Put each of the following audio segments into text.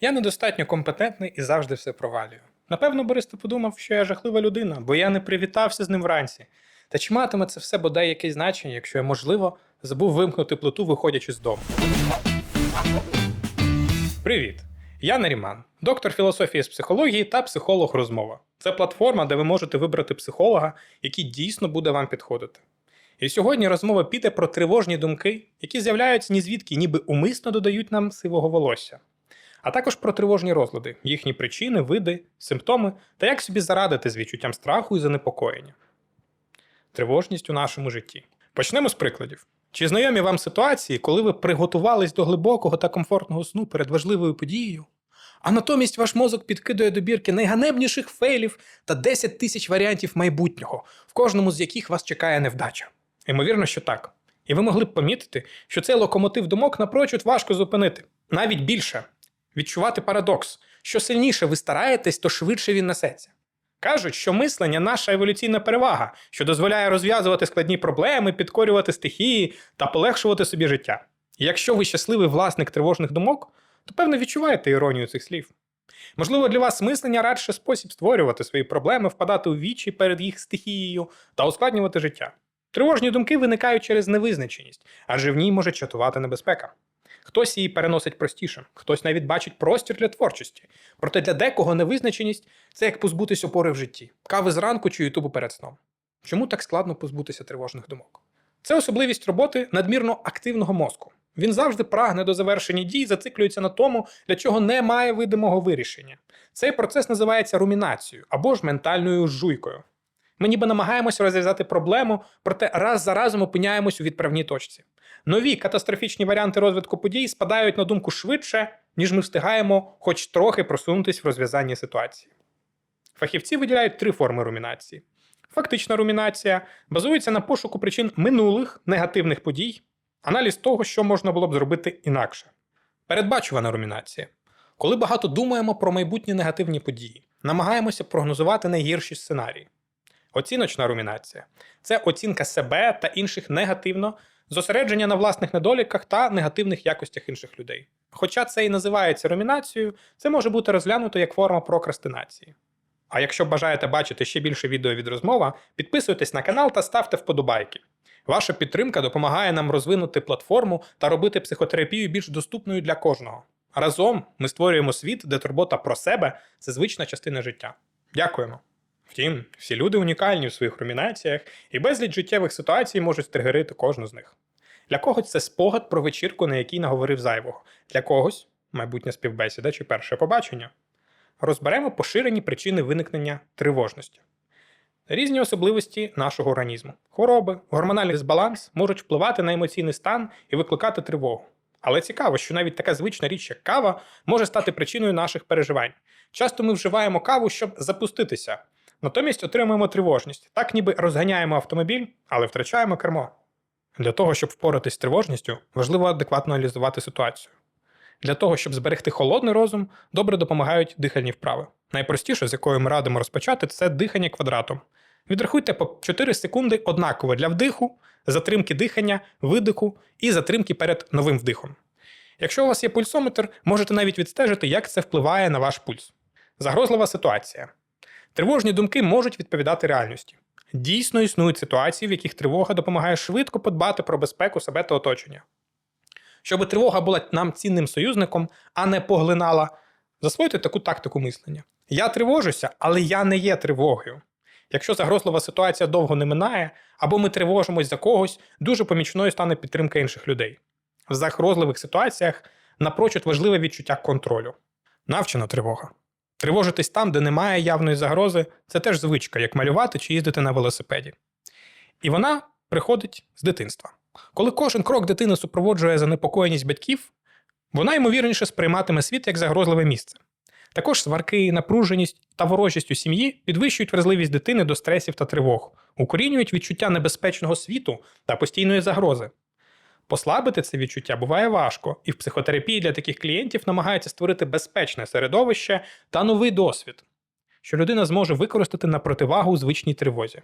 Я недостатньо компетентний і завжди все провалюю. Напевно, Борис подумав, що я жахлива людина, бо я не привітався з ним вранці. Та чи матиме це все бодай якесь значення, якщо я, можливо, забув вимкнути плиту, виходячи з дому? Привіт! Я Наріман, доктор філософії з психології та психолог розмова. Це платформа, де ви можете вибрати психолога, який дійсно буде вам підходити. І сьогодні розмова піде про тривожні думки, які з'являються ні звідки, ніби умисно додають нам сивого волосся, а також про тривожні розлади, їхні причини, види, симптоми та як собі зарадити з відчуттям страху і занепокоєння. Тривожність у нашому житті. Почнемо з прикладів. Чи знайомі вам ситуації, коли ви приготувались до глибокого та комфортного сну перед важливою подією, а натомість ваш мозок підкидує добірки найганебніших фейлів та 10 тисяч варіантів майбутнього, в кожному з яких вас чекає невдача? Ймовірно, що так. І ви могли б помітити, що цей локомотив думок напрочуд важко зупинити. Навіть більше відчувати парадокс. Що сильніше ви стараєтесь, то швидше він несеться. Кажуть, що мислення наша еволюційна перевага, що дозволяє розв'язувати складні проблеми, підкорювати стихії та полегшувати собі життя. І якщо ви щасливий власник тривожних думок, то певно відчуваєте іронію цих слів. Можливо, для вас мислення радше спосіб створювати свої проблеми, впадати у вічі перед їх стихією та ускладнювати життя. Тривожні думки виникають через невизначеність, адже в ній може чатувати небезпека. Хтось її переносить простіше, хтось навіть бачить простір для творчості. Проте для декого невизначеність це як позбутись опори в житті, кави зранку чи ютубу перед сном. Чому так складно позбутися тривожних думок? Це особливість роботи надмірно активного мозку. Він завжди прагне до завершення дій, зациклюється на тому, для чого немає видимого вирішення. Цей процес називається румінацією або ж ментальною жуйкою. Ми ніби намагаємося розв'язати проблему, проте раз за разом опиняємось у відправній точці. Нові катастрофічні варіанти розвитку подій спадають на думку швидше, ніж ми встигаємо хоч трохи просунутись в розв'язанні ситуації. Фахівці виділяють три форми румінації. Фактична румінація базується на пошуку причин минулих негативних подій, аналіз того, що можна було б зробити інакше. Передбачувана румінація. Коли багато думаємо про майбутні негативні події, намагаємося прогнозувати найгірші сценарії. Оціночна румінація це оцінка себе та інших негативно, зосередження на власних недоліках та негативних якостях інших людей. Хоча це і називається румінацією, це може бути розглянуто як форма прокрастинації. А якщо бажаєте бачити ще більше відео від розмова, підписуйтесь на канал та ставте вподобайки. Ваша підтримка допомагає нам розвинути платформу та робити психотерапію більш доступною для кожного. Разом ми створюємо світ, де турбота про себе це звична частина життя. Дякуємо! Втім, всі люди унікальні у своїх румінаціях, і безліч життєвих ситуацій можуть тригерити кожну з них. Для когось це спогад про вечірку, на якій наговорив зайвого, для когось майбутня співбесіда чи перше побачення. Розберемо поширені причини виникнення тривожності. Різні особливості нашого організму. Хвороби, гормональний дисбаланс можуть впливати на емоційний стан і викликати тривогу. Але цікаво, що навіть така звична річ, як кава, може стати причиною наших переживань. Часто ми вживаємо каву, щоб запуститися, натомість отримуємо тривожність, так ніби розганяємо автомобіль, але втрачаємо кермо. Для того, щоб впоратись з тривожністю, важливо адекватно аналізувати ситуацію. Для того, щоб зберегти холодний розум, добре допомагають дихальні вправи. Найпростіше, з якою ми радимо розпочати, це дихання квадратом. Відрахуйте по 4 секунди однаково для вдиху, затримки дихання, видиху і затримки перед новим вдихом. Якщо у вас є пульсометр, можете навіть відстежити, як це впливає на ваш пульс. Загрозлива ситуація. Тривожні думки можуть відповідати реальності. Дійсно існують ситуації, в яких тривога допомагає швидко подбати про безпеку себе та оточення. Щоб тривога була нам цінним союзником, а не поглинала, засвойте таку тактику мислення. Я тривожуся, але я не є тривогою. Якщо загрозлива ситуація довго не минає, або ми тривожимось за когось, дуже помічною стане підтримка інших людей. В загрозливих ситуаціях напрочуд важливе відчуття контролю. Навчена тривога. Тривожитись там, де немає явної загрози, це теж звичка, як малювати чи їздити на велосипеді. І вона приходить з дитинства. Коли кожен крок дитини супроводжує занепокоєність батьків, вона ймовірніше сприйматиме світ як загрозливе місце. Також сварки, напруженість та ворожість у сім'ї підвищують вразливість дитини до стресів та тривог, укорінюють відчуття небезпечного світу та постійної загрози. Послабити це відчуття буває важко, і в психотерапії для таких клієнтів намагаються створити безпечне середовище та новий досвід, що людина зможе використати на противагу звичній тривозі.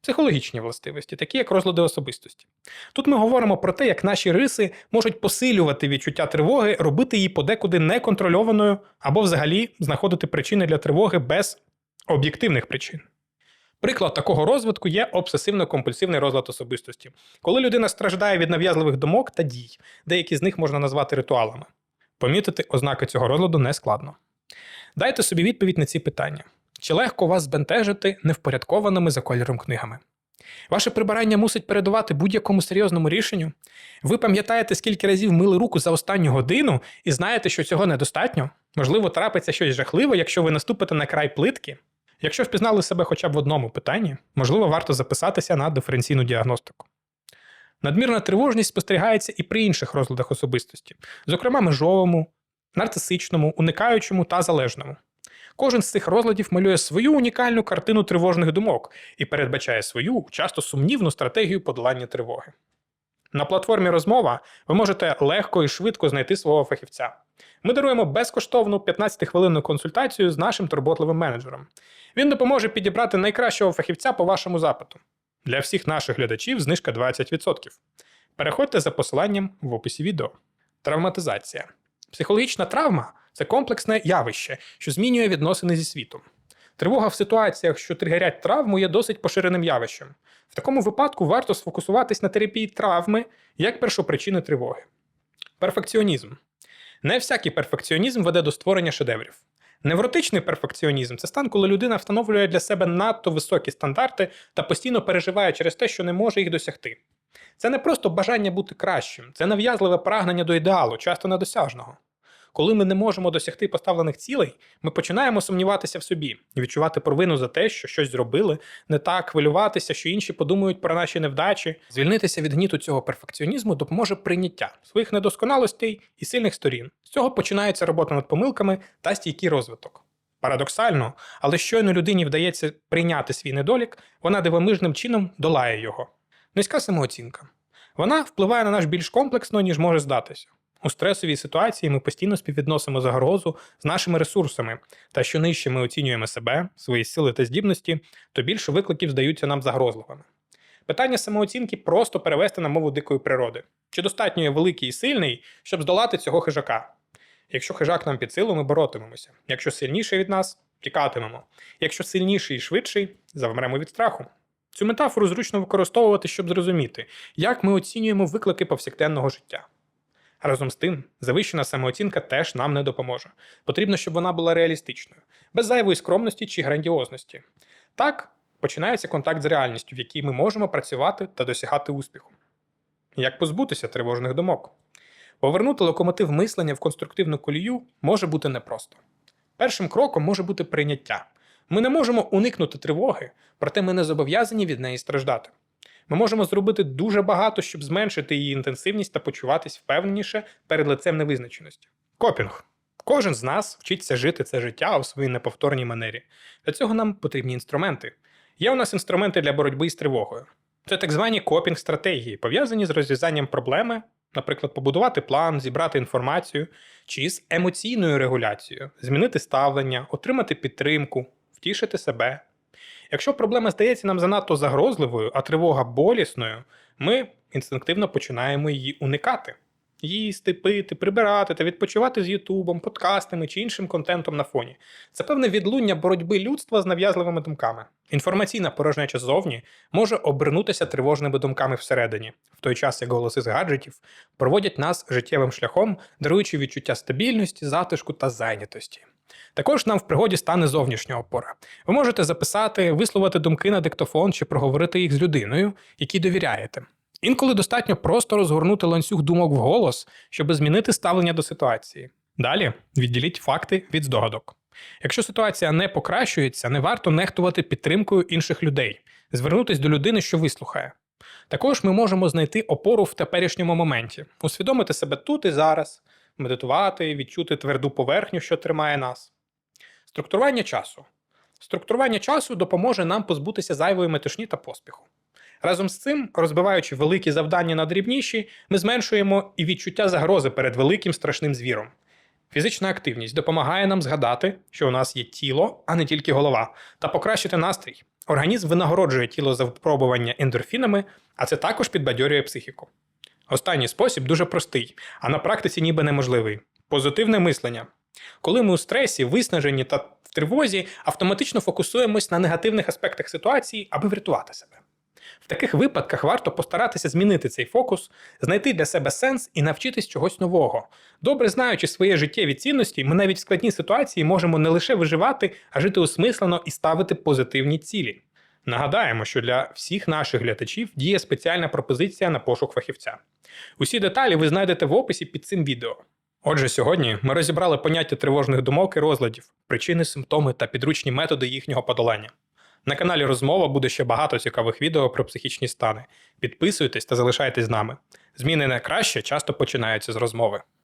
психологічні властивості, такі як розлади особистості. Тут ми говоримо про те, як наші риси можуть посилювати відчуття тривоги, робити її подекуди неконтрольованою або взагалі знаходити причини для тривоги без об'єктивних причин. Приклад такого розвитку є обсесивно-компульсивний розлад особистості, коли людина страждає від нав'язливих думок та дій, деякі з них можна назвати ритуалами. Помітити ознаки цього розладу не складно. Дайте собі відповідь на ці питання. Чи легко вас збентежити невпорядкованими за кольором книгами? Ваше прибирання мусить передувати будь-якому серйозному рішенню? Ви пам'ятаєте, скільки разів мили руку за останню годину і знаєте, що цього недостатньо? Можливо, трапиться щось жахливе, якщо ви наступите на край плитки? Якщо впізнали себе хоча б в одному питанні, можливо, варто записатися на диференційну діагностику. Надмірна тривожність спостерігається і при інших розладах особистості, зокрема межовому, нарцисичному, уникаючому та залежному. Кожен з цих розладів малює свою унікальну картину тривожних думок і передбачає свою, часто сумнівну стратегію подолання тривоги. На платформі розмова ви можете легко і швидко знайти свого фахівця. Ми даруємо безкоштовну 15-хвилинну консультацію з нашим турботливим менеджером. Він допоможе підібрати найкращого фахівця по вашому запиту. Для всіх наших глядачів знижка 20%. Переходьте за посиланням в описі відео. Травматизація. Психологічна травма це комплексне явище, що змінює відносини зі світом. Тривога в ситуаціях, що тригерять травму, є досить поширеним явищем. В такому випадку варто сфокусуватись на терапії травми як першопричини тривоги. Перфекціонізм. Не всякий перфекціонізм веде до створення шедеврів. Невротичний перфекціонізм це стан, коли людина встановлює для себе надто високі стандарти та постійно переживає через те, що не може їх досягти. Це не просто бажання бути кращим, це нав'язливе прагнення до ідеалу, часто недосяжного. Коли ми не можемо досягти поставлених цілей, ми починаємо сумніватися в собі відчувати провину за те, що щось зробили, не так хвилюватися, що інші подумають про наші невдачі. Звільнитися від гніту цього перфекціонізму допоможе прийняття своїх недосконалостей і сильних сторін. З цього починається робота над помилками та стійкий розвиток. Парадоксально, але щойно людині вдається прийняти свій недолік, вона дивомижним чином долає його. Низька самооцінка. Вона впливає на нас більш комплексно, ніж може здатися. У стресовій ситуації ми постійно співвідносимо загрозу з нашими ресурсами, та що нижче ми оцінюємо себе, свої сили та здібності, то більше викликів здаються нам загрозливими. Питання самооцінки просто перевести на мову дикої природи. Чи достатньо є великий і сильний, щоб здолати цього хижака? Якщо хижак нам під силу, ми боротимемося. Якщо сильніший від нас, тікатимемо. Якщо сильніший і швидший, завмремо від страху. Цю метафору зручно використовувати, щоб зрозуміти, як ми оцінюємо виклики повсякденного життя. Разом з тим, завищена самооцінка теж нам не допоможе. Потрібно, щоб вона була реалістичною, без зайвої скромності чи грандіозності. Так починається контакт з реальністю, в якій ми можемо працювати та досягати успіху. Як позбутися тривожних думок? Повернути локомотив мислення в конструктивну колію може бути непросто. Першим кроком може бути прийняття. Ми не можемо уникнути тривоги, проте ми не зобов'язані від неї страждати. Ми можемо зробити дуже багато, щоб зменшити її інтенсивність та почуватись впевненіше перед лицем невизначеності. Копінг. Кожен з нас вчиться жити це життя у своїй неповторній манері. Для цього нам потрібні інструменти. Є у нас інструменти для боротьби з тривогою. Це так звані копінг-стратегії, пов'язані з розв'язанням проблеми, наприклад, побудувати план, зібрати інформацію, чи з емоційною регуляцією, змінити ставлення, отримати підтримку, втішити себе. Якщо проблема здається нам занадто загрозливою, а тривога болісною, ми інстинктивно починаємо її уникати. Їсти, пити, прибирати та відпочивати з Ютубом, подкастами чи іншим контентом на фоні. Це певне відлуння боротьби людства з нав'язливими думками. Інформаційна порожнеча ззовні може обернутися тривожними думками всередині, в той час як голоси з гаджетів проводять нас життєвим шляхом, даруючи відчуття стабільності, затишку та зайнятості. Також нам в пригоді стане зовнішня опора. Ви можете записати, висловити думки на диктофон чи проговорити їх з людиною, якій довіряєте. Інколи достатньо просто розгорнути ланцюг думок вголос, щоб змінити ставлення до ситуації. Далі відділіть факти від здогадок. Якщо ситуація не покращується, не варто нехтувати підтримкою інших людей, звернутися до людини, що вислухає. Також ми можемо знайти опору в теперішньому моменті, усвідомити себе тут і зараз, медитувати, відчути тверду поверхню, що тримає нас. Структурування часу. Структурування часу допоможе нам позбутися зайвої метушні та поспіху. Разом з цим, розбиваючи великі завдання на дрібніші, ми зменшуємо і відчуття загрози перед великим страшним звіром. Фізична активність допомагає нам згадати, що у нас є тіло, а не тільки голова, та покращити настрій. Організм винагороджує тіло за випробування ендорфінами, а це також підбадьорює психіку. Останній спосіб дуже простий, а на практиці ніби неможливий позитивне мислення. Коли ми у стресі, виснажені та в тривозі, автоматично фокусуємось на негативних аспектах ситуації, аби врятувати себе. В таких випадках варто постаратися змінити цей фокус, знайти для себе сенс і навчитись чогось нового. Добре знаючи свої життєві цінності, ми навіть в складній ситуації можемо не лише виживати, а жити осмислено і ставити позитивні цілі. Нагадаємо, що для всіх наших глядачів діє спеціальна пропозиція на пошук фахівця. Усі деталі ви знайдете в описі під цим відео. Отже, сьогодні ми розібрали поняття тривожних думок і розладів, причини, симптоми та підручні методи їхнього подолання. На каналі Розмова буде ще багато цікавих відео про психічні стани. Підписуйтесь та залишайтесь з нами. Зміни на краще часто починаються з розмови.